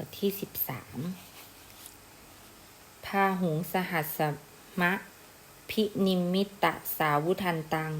บทที่สิบสามพาหุงสหัสมะ พินิมิตตสาวุทันตัง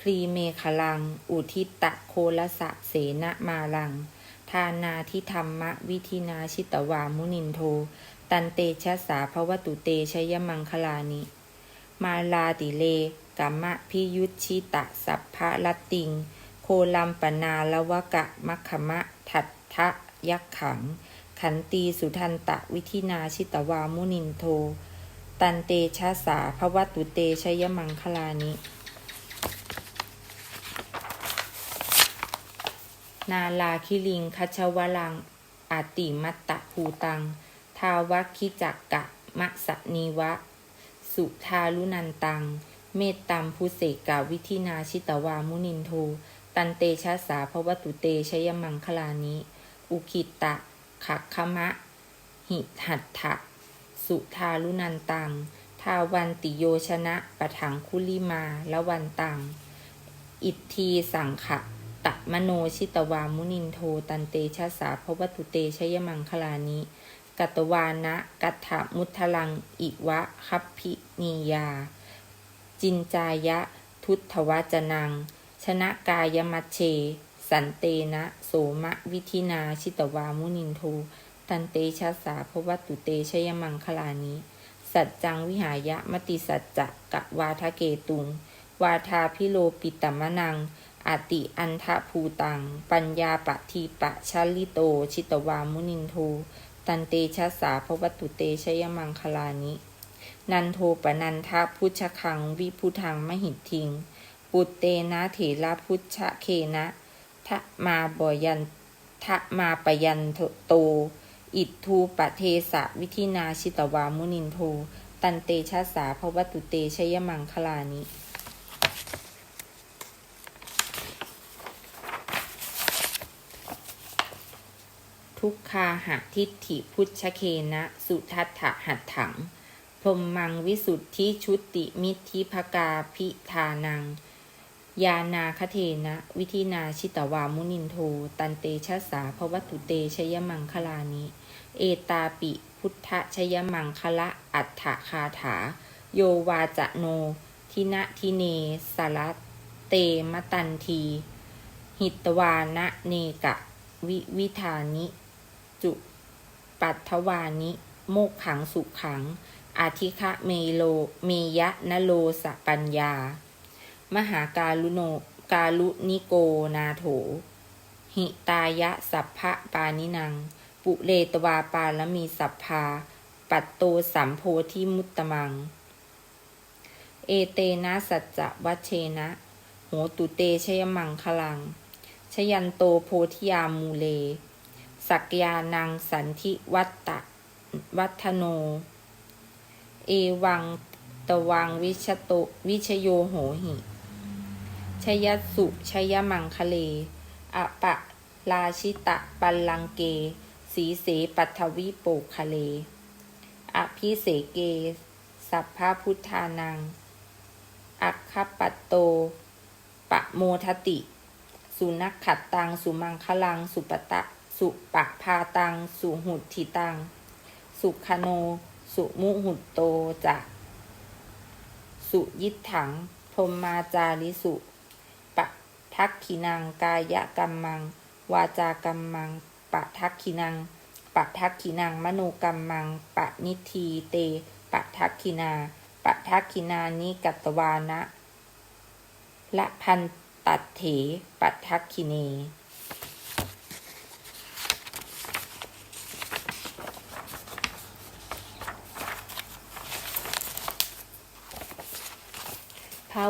ครีเมขลัง อุทิตะโคลสะเสนมาลัง ทานาทิธรรมะ วิธินาชิตวามุนินโท ตันเตชะสาภวตุเตชยมังคลานิ มาลาติเลกัมมะพิยุตชิตะสัพพะลตติง โคลัมปนาละวะกะมัคคมะ ทัตทะยักขัง ขันตีสุทันตะวิธินาชิตวามุนินโท ตันเตชะสาภวตุเตชยมังคลานิ นาลาคิลิงคัชวลังอาติมัตตะภูตัง ทาวคิจักกะมะสะนีวะ สุทาลุนันตัง เมตตัมพุเสกาวิธินาชิตวามุนินโท ตันเตชะสาภวตุเตชยมังคลานิ อุคิตะ ขักขมะ หิหัตถะสุทาลุนันตัง ทาวันติโยชนะปะถังคุลิมาละวันตัง อิทธีสังขะตะมโนชิตวามุนินโทตันเตชะสาภวตุเตชยมังคลานิกัตวานะกัตถมุทลัง อิวะคัพพินียา จินจายะ ทุตถวจนัง ชนะกายมัชเช สันเตนะโสมะวิธินาชิตวามุนินโทตันเตชะสาภวตุเตชยมังคลานิสัจจังวิหายะมติสัจจะกะวาทะเกตุง วาทาพิโลปิตมะนังอติอันทะภูตัง ปัญญาปะทีปะชลิโต ชิตวามุนินโทตันเตชะสาภวตุเตชยมังคลานิ นันโทปนันทะพุชคัง วิพุทังมหิทิง ปุตเตนะเถระพุชะเคนะ ทะมาบอยันทะมาปยันโต อิททูปะเทสะวิธินาชิตวามุนินโท ตันเตชะสาภวตุเตชยมังคลานิทุกคาหะทิฏฐิพุชเคนะ สุทัตถะหัตถัง พรหมังวิสุทธิชุติมิทธิภกาพิธานัง ยานาคเทนะ วิธินาชิตวามุนินโท ตันเตชะสาภวตุเตชยมังคลานิ เอตาปิ พุทธชยมังคละ อัฏฐคาถา โยวาจะโน ทินะทิเนสารเตมตันที หิตวานะเนกะ วิวิธานิ จุปัตถวานิ โมกขังสุขัง อาทิคะเมโล เมยะนโลสปัญญา มหาการุโนกาลุนิโกนาโถ หิตายะสัพพะปานินัง ปุเรตวาปาละมีสัพพา ปัตโตสัมโพธิมุตตมัง เอเตนะสัจจะวัชเชนะ โหตุเตชยมังคลัง ชยันโตโพธิยามูเล สักยานังสันทิวัตตะวัฒโน เอวังตวังวิชโตวิชโยโหหิ ชยสุชยมังคะเลอปะราชิตะปัลลังเก สีเสปัทวิโปกคะเล อภิเสเก สัพพพุทธานัง อัคคปัตโต ปะโมทติ สุนักขัดตัง สุมังคลัง สุปตะ สุปะพาตัง สุหุดทิตัง สุขโน สุมุหุตโตจะ สุยิทถังพรหมาจาริสุ ทักขินัง กายกรรมัง วาจากรรมังปะทักขินังปะทักขินัง มโนกรรมังปะนิทีเตปะทักขินาปะทักขินานิกัตวานะละพันตัดเถปะทักขิเน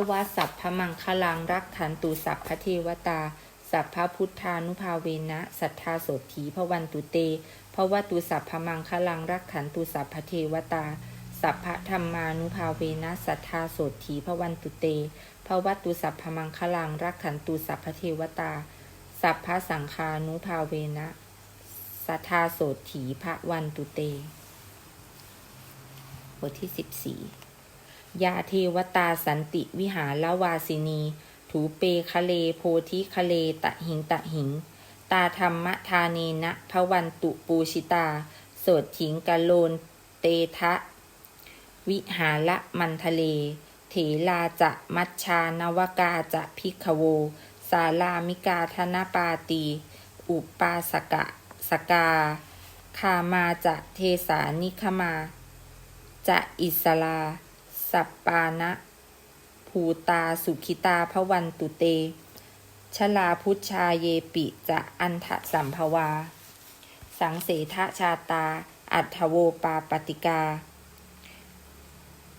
วะสัพพมังคลังรักขันตุสัพพเทวตา สัพพพุทธานุภาเวนะสัทธาโสถีพวันตุเตภวตุสัพพมังคลังรักขันตุสัพพเทวตา สัพพธรรมานุภาเวนะสัทธาโสถีพวันตุเตภวตุสัพพมังคลังรักขันตุสัพพเทวตา สัพพสังคานุภาเวนะสัทธาโสถีพระวันตุเตบทที่สิบสี่ ยาเทวตาสันติวิหารวาสินี ถูเปคะเลโพธิคะเลตะหิงตะหิง ตาธรรมทานีนะพวันตุปูชิตา โสดถิงกะโลน เตทะ วิหาละมันทะเล เถลาจะมัชชานวกาจะพิกโว สาลามิกาธนปาตี อุปาสกะสกา คามาจะเทสานิคมา จะอิสลา สัปปานะภูตาสุขิตาพวันตุเต ชลาพุชาเยปิจะอันทะสัมภวา สังเสทะชาตา อัฏฐโวปาปติกา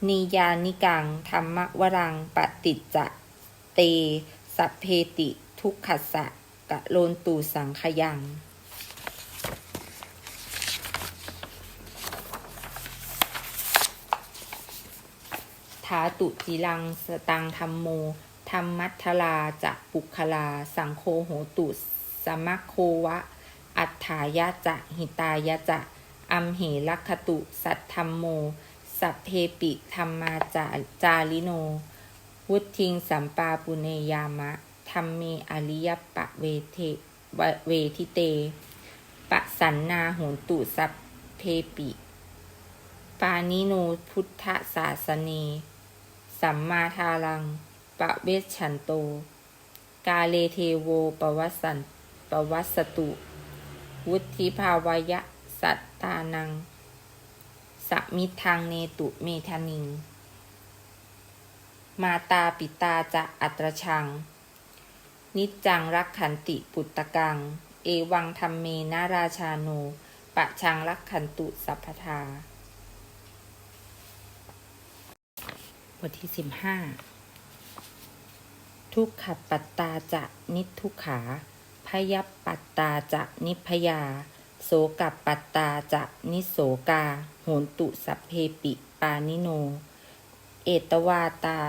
นิยานิกัง ธรรมวรังปฏิจจะเต สัพเพติทุกขัสสะกะโลนตูสังขยัง ทาตุจิลังสตังธรรมโมธรรมัทลาจะปุคลา สังโฆโหตุ สมัคโควะ อัฏฐายะจะหิตายะจะ อัมเหลักขตุ สัทธรรมโม สัพเพปิธรรมาจาจาริโน วุทิงสัมปาปุเนยามะธรรมเมอริยปะเวเทเวทิเต ปะสันนาโหตุสัพเพปิ ปานิโนพุทธศาสเน สัมมาทารัง ปะเวชฉันโต กาเลเทโวปวัสสันปวัสสตุ วุธิภาวยะ สัตตานังสมิทางเนตุเมธานิง มาตาปิตาจะอัตรชัง นิจจังรักขันติปุตตะกัง เอวังธรรมเมนาราชาโนปะชังรักขันตุสัพพทา บทที่สิบห้าทุกขปัตตาจะนิทุกขา พยับปัตตาจะนิพยา โสกับปัตตาจะนิโสกา โหนตุสัพเพปิปานิโน เอตวาตา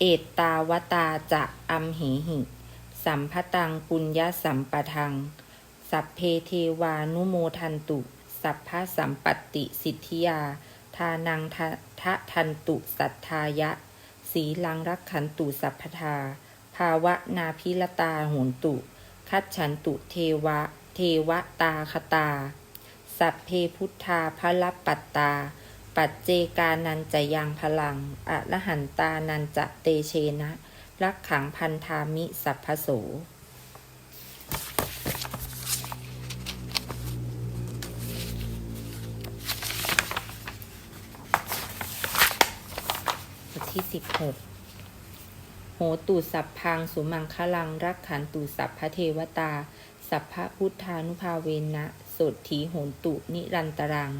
เอตตาวตาจะอัมเหหิ สัมพตังปุญญสัมปทัง สัพเพเทวานุโมทันตุ สัพพสัมปติสิทธิยา ทานังทะทะทันตุสัทธายะ สีลังรักขันตุสัพพทา ภาวะนาพิลตาโหนตุ คัจฉันตุเทวะ เทวตาคตา สัพเพพุทธาพระปัตตา ปัจเจกานันจะยังพลัง อรหันตานันจะเตเชนะ รักขังพันธามิสัพพโส ที่สิบหกโหตุสัพพังสุมังคลัง รักขันตุสัพพเทวตา สัพพะพุทธานุภาเวนะโสดถีโหตุนิรันตรัง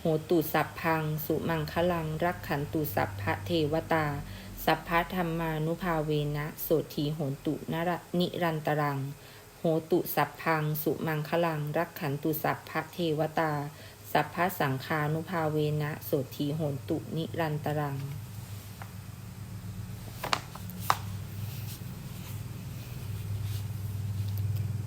โหตุสัพพัง สุมังคลัง รักขันตุสัพพเทวตา สัพพะธรรมานุภาเวนะโสดถีโหตุนรนิรันตรัง โหตุสัพพัง สุมังคลัง รักขันตุสัพพเทวตา สัพพะสังคานุภาเวนะโสดถีโหตุนิรันตรัง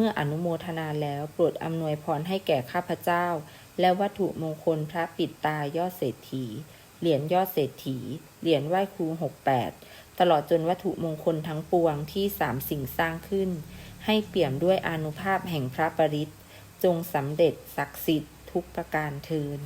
เมื่ออนุโมทนาแล้วโปรดอำนวยพรให้แก่ข้าพเจ้า และวัตถุมงคลพระปิดตายอดเศรษฐี เหรียญยอดเศรษฐี เหรียญไหว้ครูหกแปดตลอดจนวัตถุมงคลทั้งปวงที่สามสิ่งสร้างขึ้น ให้เปี่ยมด้วยอนุภาพแห่งพระปริตจงสำเร็จศักดิ์สิทธิ์ทุกประการเทิน